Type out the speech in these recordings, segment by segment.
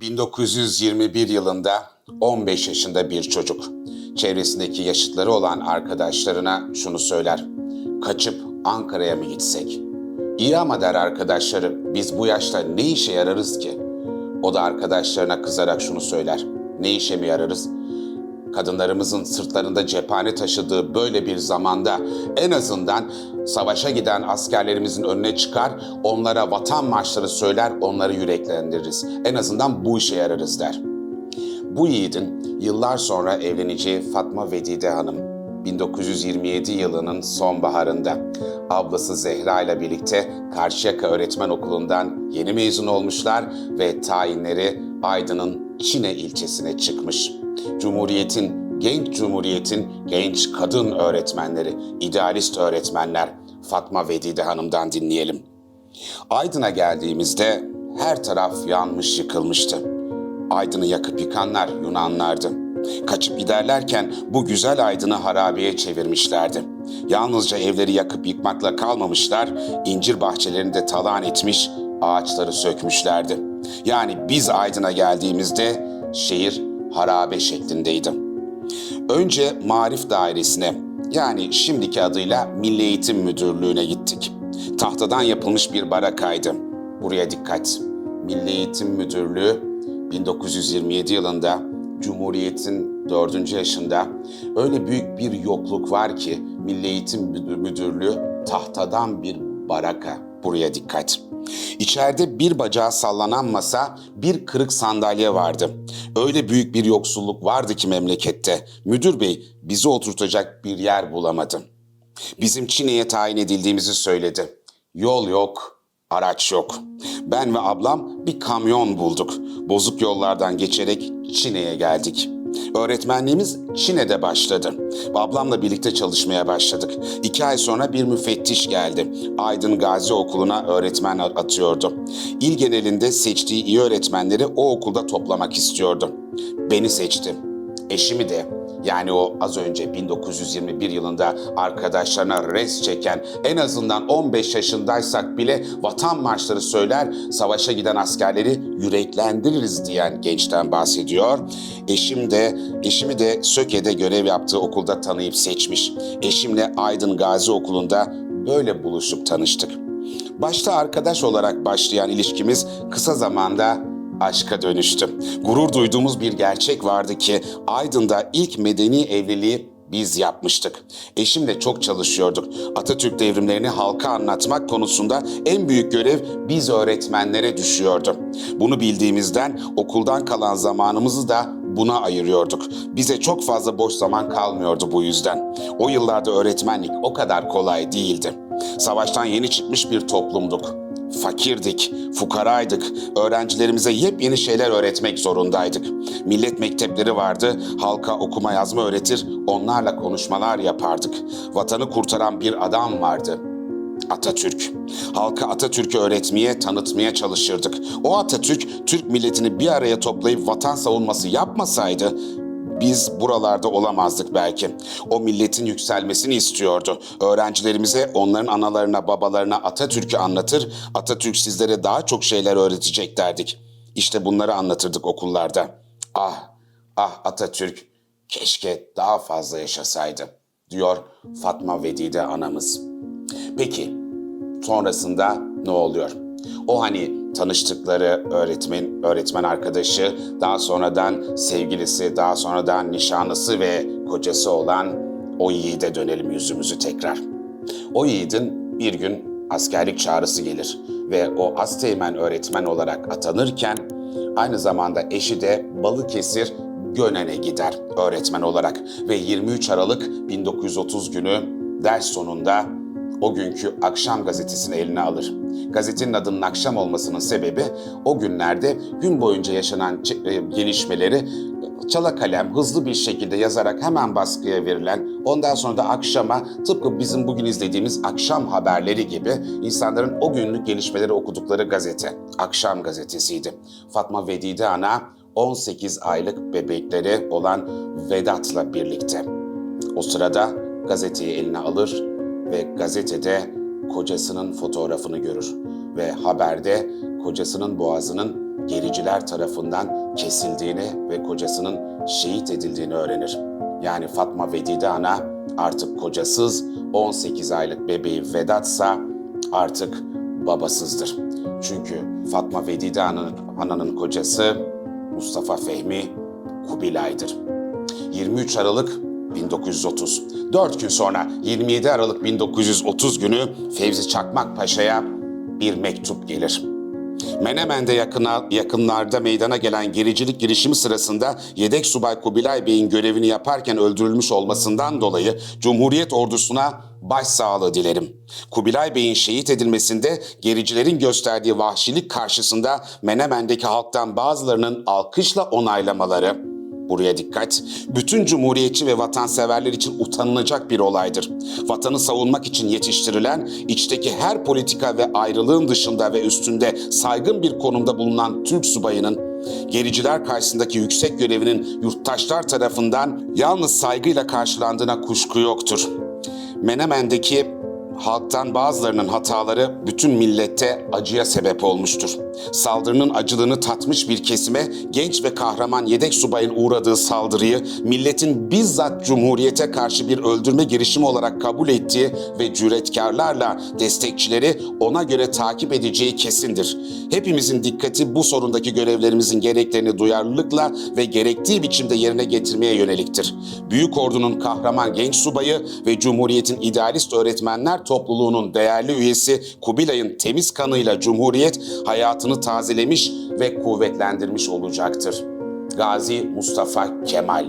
1921 yılında 15 yaşında bir çocuk çevresindeki yaşıtları olan arkadaşlarına şunu söyler. Kaçıp Ankara'ya mı gitsek? İyi ama der arkadaşları biz bu yaşta ne işe yararız ki? O da arkadaşlarına kızarak şunu söyler. Ne işe mi yararız? Kadınlarımızın sırtlarında cephane taşıdığı böyle bir zamanda en azından savaşa giden askerlerimizin önüne çıkar, onlara vatan marşları söyler, onları yüreklendiririz. En azından bu işe yararız der. Bu yiğidin yıllar sonra evleneceği Fatma Vedide Hanım 1927 yılının sonbaharında ablası Zehra ile birlikte Karşıyaka Öğretmen Okulu'ndan yeni mezun olmuşlar ve tayinleri Aydın'ın Çine ilçesine çıkmış. Cumhuriyetin, genç cumhuriyetin genç kadın öğretmenleri, idealist öğretmenler Fatma Vedide Hanım'dan dinleyelim. Aydın'a geldiğimizde her taraf yanmış yıkılmıştı. Aydın'ı yakıp yıkanlar Yunanlardı. Kaçıp giderlerken bu güzel Aydın'ı harabeye çevirmişlerdi. Yalnızca evleri yakıp yıkmakla kalmamışlar, incir bahçelerini de talan etmiş, ağaçları sökmüşlerdi. Yani biz Aydın'a geldiğimizde şehir harabe şeklindeydi. Önce Marif Dairesi'ne yani şimdiki adıyla Milli Eğitim Müdürlüğü'ne gittik. Tahtadan yapılmış bir barakaydı. Buraya dikkat. Milli Eğitim Müdürlüğü 1927 yılında Cumhuriyet'in dördüncü yaşında öyle büyük bir yokluk var ki Milli Eğitim Müdürlüğü tahtadan bir baraka. Buraya dikkat. İçeride bir bacağı sallanan masa, bir kırık sandalye vardı. Öyle büyük bir yoksulluk vardı ki memlekette. Müdür bey bizi oturtacak bir yer bulamadı. Bizim Çin'e tayin edildiğimizi söyledi. Yol yok, araç yok. Ben ve ablam bir kamyon bulduk. Bozuk yollardan geçerek Çin'e geldik. Öğretmenliğimiz Çin'de başladı. Ablamla birlikte çalışmaya başladık. İki ay sonra bir müfettiş geldi. Aydın Gazi Okulu'na öğretmen atıyordu. İl genelinde seçtiği iyi öğretmenleri o okulda toplamak istiyordu. Beni seçti. Eşimi de yani o az önce 1921 yılında arkadaşlarına res çeken en azından 15 yaşındaysak bile vatan marşları söyler, savaşa giden askerleri yüreklendiririz diyen gençten bahsediyor. Eşim de eşimi de Söke'de görev yaptığı okulda tanıyıp seçmiş. Eşimle Aydın Gazi Okulu'nda böyle buluşup tanıştık. Başta arkadaş olarak başlayan ilişkimiz kısa zamanda aşka dönüştü. Gurur duyduğumuz bir gerçek vardı ki Aydın'da ilk medeni evliliği biz yapmıştık. Eşimle çok çalışıyorduk. Atatürk devrimlerini halka anlatmak konusunda en büyük görev biz öğretmenlere düşüyordu. Bunu bildiğimizden okuldan kalan zamanımızı da buna ayırıyorduk. Bize çok fazla boş zaman kalmıyordu bu yüzden. O yıllarda öğretmenlik o kadar kolay değildi. Savaştan yeni çıkmış bir toplumduk fakirdik, fukaraydık. Öğrencilerimize yepyeni şeyler öğretmek zorundaydık. Millet mektepleri vardı, halka okuma yazma öğretir, onlarla konuşmalar yapardık. Vatanı kurtaran bir adam vardı. Atatürk. Halka Atatürk'ü öğretmeye, tanıtmaya çalışırdık. O Atatürk, Türk milletini bir araya toplayıp vatan savunması yapmasaydı biz buralarda olamazdık belki. O milletin yükselmesini istiyordu. Öğrencilerimize onların analarına, babalarına Atatürk'ü anlatır, Atatürk sizlere daha çok şeyler öğretecek derdik. İşte bunları anlatırdık okullarda. Ah, ah Atatürk, keşke daha fazla yaşasaydı, diyor Fatma Vedide anamız. Peki, sonrasında ne oluyor? O hani tanıştıkları öğretmen öğretmen arkadaşı, daha sonradan sevgilisi, daha sonradan nişanlısı ve kocası olan o yiğide dönelim yüzümüzü tekrar. O yiğidin bir gün askerlik çağrısı gelir ve o Asteğmen öğretmen olarak atanırken aynı zamanda eşi de Balıkesir Gönen'e gider öğretmen olarak ve 23 Aralık 1930 günü ders sonunda o günkü akşam gazetesini eline alır. Gazetenin adının akşam olmasının sebebi o günlerde gün boyunca yaşanan gelişmeleri çala kalem hızlı bir şekilde yazarak hemen baskıya verilen, ondan sonra da akşama tıpkı bizim bugün izlediğimiz akşam haberleri gibi insanların o günlük gelişmeleri okudukları gazete, akşam gazetesiydi. Fatma Vedide Ana 18 aylık bebekleri olan Vedat'la birlikte. O sırada gazeteyi eline alır ve gazetede kocasının fotoğrafını görür ve haberde kocasının boğazının gericiler tarafından kesildiğini ve kocasının şehit edildiğini öğrenir. Yani Fatma Vedide Ana artık kocasız, 18 aylık bebeği Vedatsa artık babasızdır. Çünkü Fatma Vedide Ana'nın, Ana'nın kocası Mustafa Fehmi Kubilay'dır. 23 Aralık 1930. 4 gün sonra 27 Aralık 1930 günü Fevzi Çakmak Paşa'ya bir mektup gelir. Menemen'de yakına, yakınlarda meydana gelen gericilik girişimi sırasında yedek subay Kubilay Bey'in görevini yaparken öldürülmüş olmasından dolayı Cumhuriyet ordusuna başsağlığı dilerim. Kubilay Bey'in şehit edilmesinde gericilerin gösterdiği vahşilik karşısında Menemen'deki halktan bazılarının alkışla onaylamaları, Buraya dikkat. Bütün cumhuriyetçi ve vatanseverler için utanılacak bir olaydır. Vatanı savunmak için yetiştirilen, içteki her politika ve ayrılığın dışında ve üstünde saygın bir konumda bulunan Türk subayının gericiler karşısındaki yüksek görevinin yurttaşlar tarafından yalnız saygıyla karşılandığına kuşku yoktur. Menemen'deki halktan bazılarının hataları bütün millette acıya sebep olmuştur. Saldırının acılığını tatmış bir kesime genç ve kahraman yedek subayın uğradığı saldırıyı milletin bizzat cumhuriyete karşı bir öldürme girişimi olarak kabul ettiği ve cüretkarlarla destekçileri ona göre takip edeceği kesindir. Hepimizin dikkati bu sorundaki görevlerimizin gereklerini duyarlılıkla ve gerektiği biçimde yerine getirmeye yöneliktir. Büyük Ordu'nun kahraman genç subayı ve Cumhuriyet'in idealist öğretmenler topluluğunun değerli üyesi Kubilay'ın temiz kanıyla Cumhuriyet hayatını tazelemiş ve kuvvetlendirmiş olacaktır. Gazi Mustafa Kemal.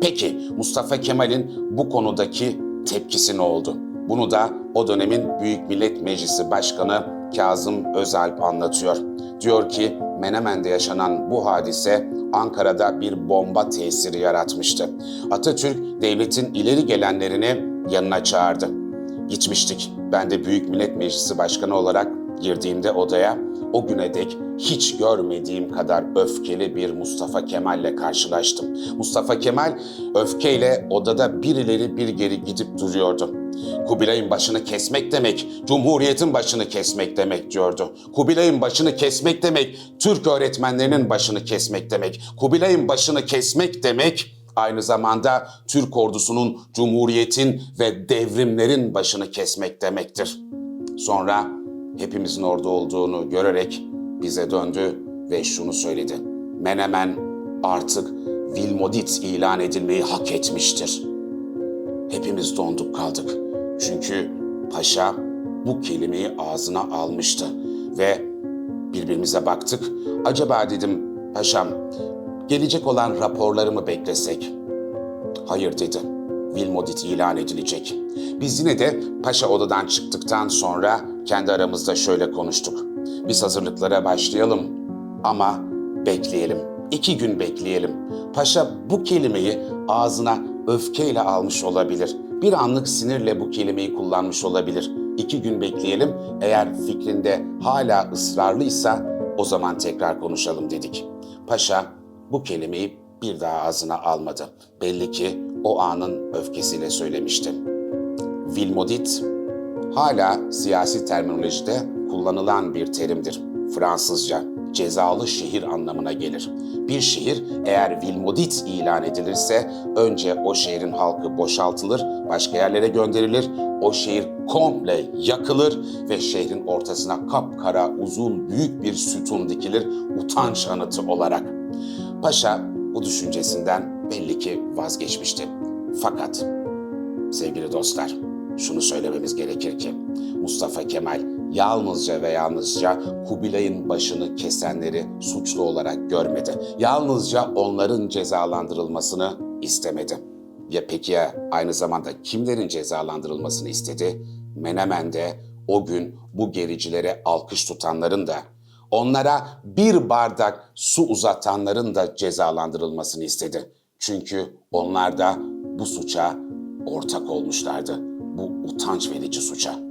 Peki Mustafa Kemal'in bu konudaki tepkisi ne oldu? Bunu da o dönemin Büyük Millet Meclisi Başkanı Kazım Özalp anlatıyor. Diyor ki Menemen'de yaşanan bu hadise Ankara'da bir bomba tesiri yaratmıştı. Atatürk devletin ileri gelenlerini yanına çağırdı. Gitmiştik. Ben de Büyük Millet Meclisi Başkanı olarak girdiğimde odaya o güne dek hiç görmediğim kadar öfkeli bir Mustafa Kemal'le karşılaştım. Mustafa Kemal öfkeyle odada birileri bir geri gidip duruyordu. Kubilay'ın başını kesmek demek, Cumhuriyet'in başını kesmek demek diyordu. Kubilay'ın başını kesmek demek, Türk öğretmenlerinin başını kesmek demek. Kubilay'ın başını kesmek demek, aynı zamanda Türk ordusunun, Cumhuriyet'in ve devrimlerin başını kesmek demektir. Sonra hepimizin orada olduğunu görerek bize döndü ve şunu söyledi. Menemen artık Vilmodit ilan edilmeyi hak etmiştir. Hepimiz donduk kaldık. Çünkü paşa bu kelimeyi ağzına almıştı ve birbirimize baktık. Acaba dedim paşam gelecek olan raporları mı beklesek? Hayır dedi. Vilmodit ilan edilecek. Biz yine de paşa odadan çıktıktan sonra kendi aramızda şöyle konuştuk. Biz hazırlıklara başlayalım ama bekleyelim. İki gün bekleyelim. Paşa bu kelimeyi ağzına öfkeyle almış olabilir. Bir anlık sinirle bu kelimeyi kullanmış olabilir. İki gün bekleyelim. Eğer fikrinde hala ısrarlıysa o zaman tekrar konuşalım dedik. Paşa bu kelimeyi bir daha ağzına almadı. Belli ki o anın öfkesiyle söylemişti. Vilmodit hala siyasi terminolojide kullanılan bir terimdir. Fransızca cezalı şehir anlamına gelir. Bir şehir eğer Vilmodit ilan edilirse önce o şehrin halkı boşaltılır, başka yerlere gönderilir. O şehir komple yakılır ve şehrin ortasına kapkara uzun büyük bir sütun dikilir utanç anıtı olarak. Paşa bu düşüncesinden belli ki vazgeçmişti. Fakat sevgili dostlar, şunu söylememiz gerekir ki Mustafa Kemal yalnızca ve yalnızca Kubilay'ın başını kesenleri suçlu olarak görmedi. Yalnızca onların cezalandırılmasını istemedi. Ya peki ya aynı zamanda kimlerin cezalandırılmasını istedi? Menemen'de o gün bu gericilere alkış tutanların da onlara bir bardak su uzatanların da cezalandırılmasını istedi. Çünkü onlar da bu suça ortak olmuşlardı. Bu utanç verici suça.